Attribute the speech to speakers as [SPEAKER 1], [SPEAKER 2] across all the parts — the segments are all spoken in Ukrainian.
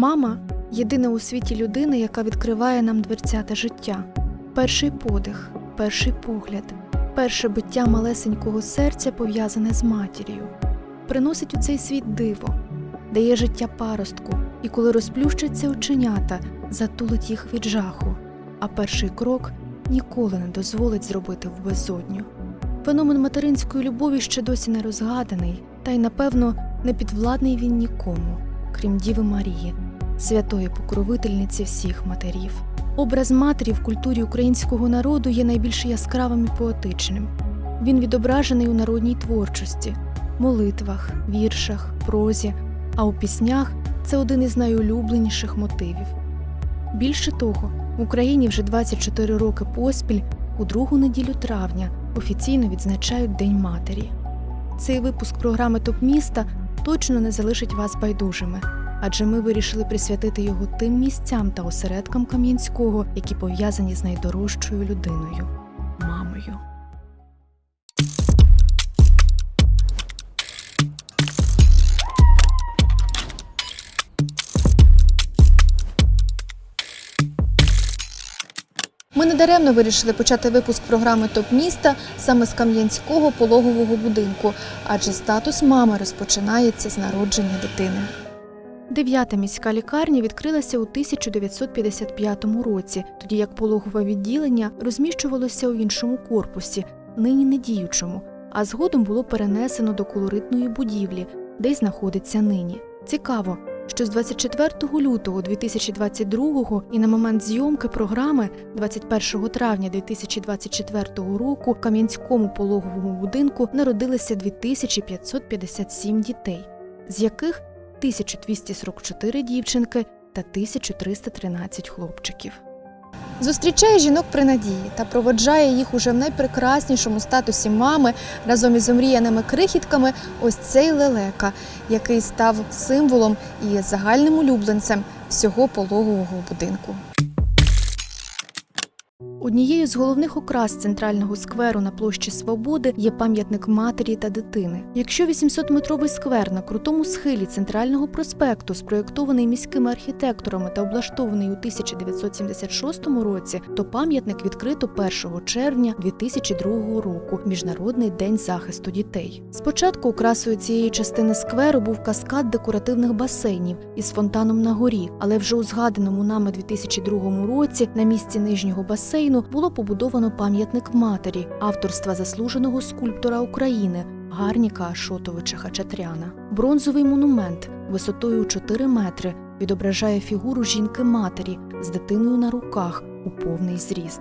[SPEAKER 1] Мама єдина у світі людина, яка відкриває нам дверцята життя. Перший подих, перший погляд, перше биття малесенького серця пов'язане з матір'ю. Приносить у цей світ диво, дає життя паростку, і коли розплющаться оченята, затулить їх від жаху, а перший крок ніколи не дозволить зробити в безодню. Феномен материнської любові ще досі не розгаданий, та й, напевно, не підвладний він нікому, крім Діви Марії, святої покровительниці всіх матерів. Образ матері в культурі українського народу є найбільш яскравим і поетичним. Він відображений у народній творчості, молитвах, віршах, прозі, а у піснях це один із найулюбленіших мотивів. Більше того, в Україні вже 24 роки поспіль у другу неділю травня офіційно відзначають День матері. Цей випуск програми Топ міста точно не залишить вас байдужими, адже ми вирішили присвятити його тим місцям та осередкам Кам'янського, які пов'язані з найдорожчою людиною мамою. Ми недаремно вирішили почати випуск програми Топ міста саме з Кам'янського пологового будинку, адже статус мами розпочинається з народження дитини. Дев'ята міська лікарня відкрилася у 1955 році, тоді як пологове відділення розміщувалося у іншому корпусі, нині не діючому, а згодом було перенесено до колоритної будівлі, де й знаходиться нині. Цікаво, що з 24 лютого 2022 і на момент зйомки програми 21 травня 2024 року в Кам'янському пологовому будинку народилися 2557 дітей, з яких 1244 дівчинки та 1313 хлопчиків. Зустрічає жінок при надії та проводжає їх уже в найпрекраснішому статусі мами разом із омріяними крихітками ось цей лелека, який став символом і загальним улюбленцем всього пологового будинку. Однією з головних окрас центрального скверу на площі Свободи є пам'ятник матері та дитини. Якщо 800-метровий сквер на крутому схилі центрального проспекту, спроєктований міськими архітекторами та облаштований у 1976 році, то пам'ятник відкрито 1 червня 2002 року Міжнародний день захисту дітей. Спочатку окрасою цієї частини скверу був каскад декоративних басейнів із фонтаном на горі, але вже у згаданому нами 2002 році на місці нижнього басейну було побудовано пам'ятник матері авторства заслуженого скульптора України Гарніка Ашотовича Хачатряна. Бронзовий монумент висотою 4 метри відображає фігуру жінки-матері з дитиною на руках у повний зріст.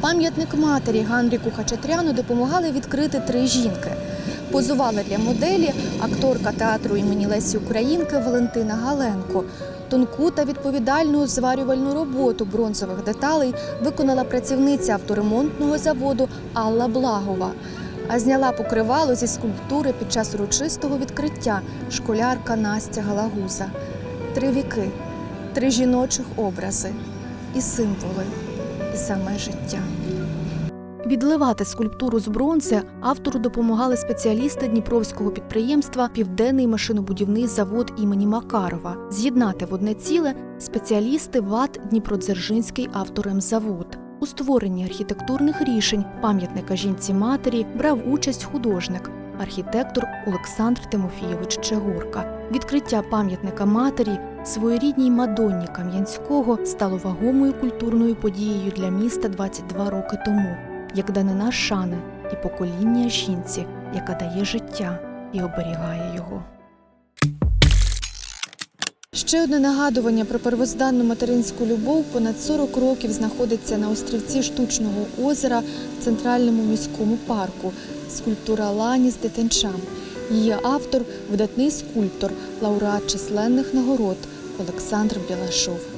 [SPEAKER 1] Пам'ятник матері Ганріку Хачатряну допомагали відкрити три жінки. Позувала для моделі акторка театру імені Лесі Українки Валентина Галенко. Тонку та відповідальну зварювальну роботу бронзових деталей виконала працівниця авторемонтного заводу Алла Благова. А зняла покривало зі скульптури під час урочистого відкриття школярка Настя Галагуза. Три віки, три жіночих образи і символи, і саме життя. Відливати скульптуру з бронзи автору допомагали спеціалісти дніпровського підприємства Південний машинобудівний завод імені Макарова. З'єднати в одне ціле спеціалісти ВАТ Дніпродзержинський авторемзавод. У створенні архітектурних рішень пам'ятника жінці матері брав участь художник, архітектор Олександр Тимофійович Чегорка. Відкриття пам'ятника матері своєрідній Мадонні Кам'янського стало вагомою культурною подією для міста 22 роки тому як данина шани і покоління жінці, яка дає життя і оберігає його. Ще одне нагадування про первозданну материнську любов понад 40 років знаходиться на острівці штучного озера в центральному міському парку. Скульптура Лані з дитинчам. Її автор видатний скульптор, лауреат численних нагород Олександр Білашов.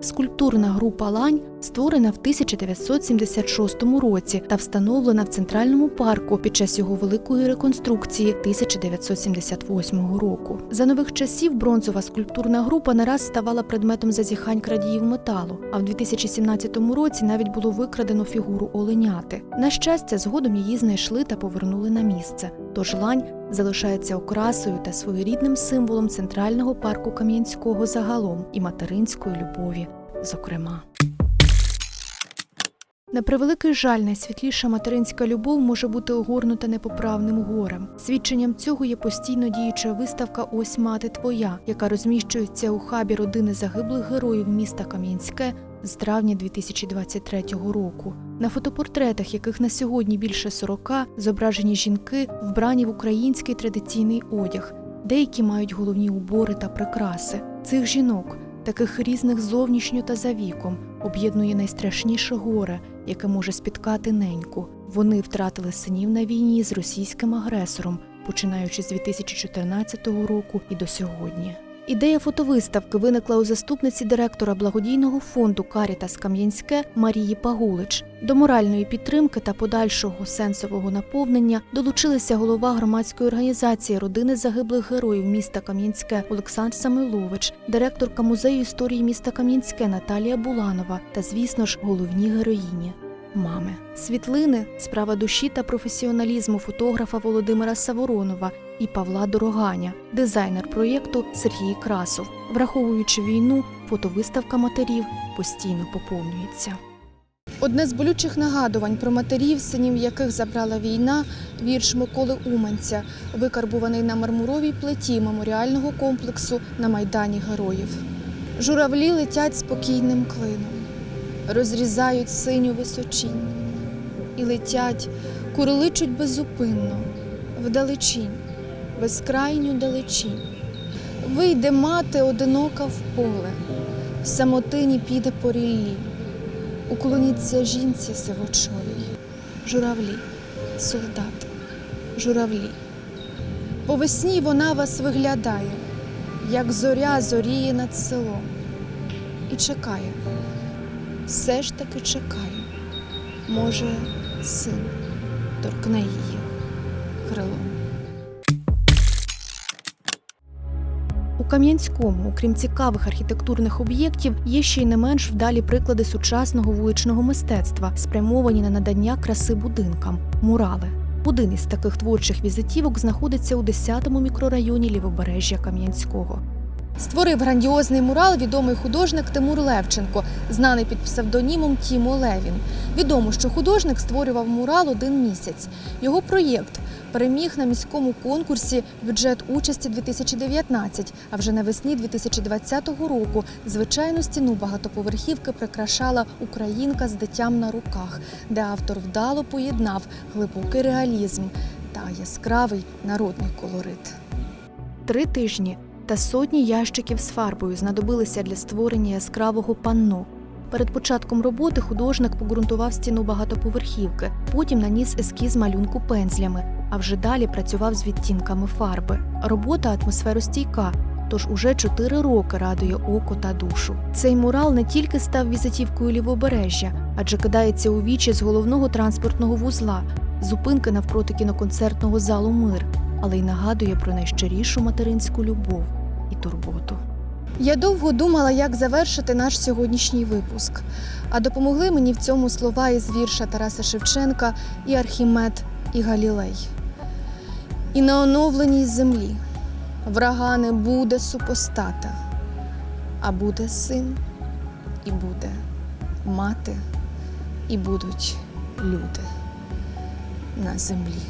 [SPEAKER 1] Скульптурна група Лань створена в 1976 році та встановлена в центральному парку під час його великої реконструкції 1978 року. За нових часів бронзова скульптурна група не раз ставала предметом зазіхань крадіїв металу. А в 2017 році навіть було викрадено фігуру оленяти. На щастя, згодом її знайшли та повернули на місце. Тож лань залишається окрасою та своєрідним символом центрального парку Кам'янського загалом і материнської любові, зокрема. На превеликий жаль, найсвітліша материнська любов може бути огорнута непоправним горем. Свідченням цього є постійно діюча виставка Ось мати твоя, яка розміщується у хабі родини загиблих героїв міста Кам'янське з травня 2023 року. На фотопортретах, яких на сьогодні більше 40, зображені жінки, вбрані в український традиційний одяг. Деякі мають головні убори та прикраси. Цих жінок, таких різних зовнішньо та за віком, об'єднує найстрашніше горе, яке може спіткати неньку. Вони втратили синів на війні з російським агресором, починаючи з 2014 року і до сьогодні. Ідея фотовиставки виникла у заступниці директора благодійного фонду Карітас Кам'янське Марії Пагулич. До моральної підтримки та подальшого сенсового наповнення долучилися голова громадської організації родини загиблих героїв міста Кам'янське Олександр Самойлович, директорка музею історії міста Кам'янське Наталія Буланова та, звісно ж, головні героїні. Мами світлини, справа душі та професіоналізму фотографа Володимира Саворонова і Павла Дороганя, дизайнер проєкту Сергій Красов. Враховуючи війну, фотовиставка матерів постійно поповнюється. Одне з болючих нагадувань про матерів, синів яких забрала війна, вірш Миколи Уманця, викарбуваний на мармуровій плиті меморіального комплексу на Майдані Героїв. Журавлі летять спокійним клином, розрізають синю височінь і летять, курличуть беззупинно, вдалечінь, безкрайню далечінь. Вийде мати одинока в поле, в самотині піде по ріллі. Уклоніться жінці сивочолій, журавлі, солдати, журавлі. По весні вона вас виглядає, як зоря зоріє над селом, і чекає, все ж таки чекає. Може, син торкне її крилом. У Кам'янському, окрім цікавих архітектурних об'єктів, є ще й не менш вдалі приклади сучасного вуличного мистецтва, спрямовані на надання краси будинкам мурали. Один із таких творчих візитівок знаходиться у 10-му мікрорайоні лівобережжя Кам'янського. Створив грандіозний мурал відомий художник Тимур Левченко, знаний під псевдонімом Тімо Левін. Відомо, що художник створював мурал один місяць. Його проєкт переміг на міському конкурсі бюджет участі 2019, а вже навесні 2020 року звичайну стіну багатоповерхівки прикрашала українка з дитям на руках, де автор вдало поєднав глибокий реалізм та яскравий народний колорит. Три тижні та сотні ящиків з фарбою знадобилися для створення яскравого панно. Перед початком роботи художник погрунтував стіну багатоповерхівки, потім наніс ескіз малюнку пензлями, а вже далі працював з відтінками фарби. Робота атмосферостійка, тож уже чотири роки радує око та душу. Цей мурал не тільки став візитівкою лівобережжя, адже кидається у вічі з головного транспортного вузла, зупинки навпроти кіноконцертного залу Мир, але й нагадує про найщирішу материнську любов і турботу. Я довго думала, як завершити наш сьогоднішній випуск. А допомогли мені в цьому слова із вірша Тараса Шевченка і Архімед, і Галілей. І на оновленій землі врага не буде супостата, а буде син, і буде мати, і будуть люди на землі.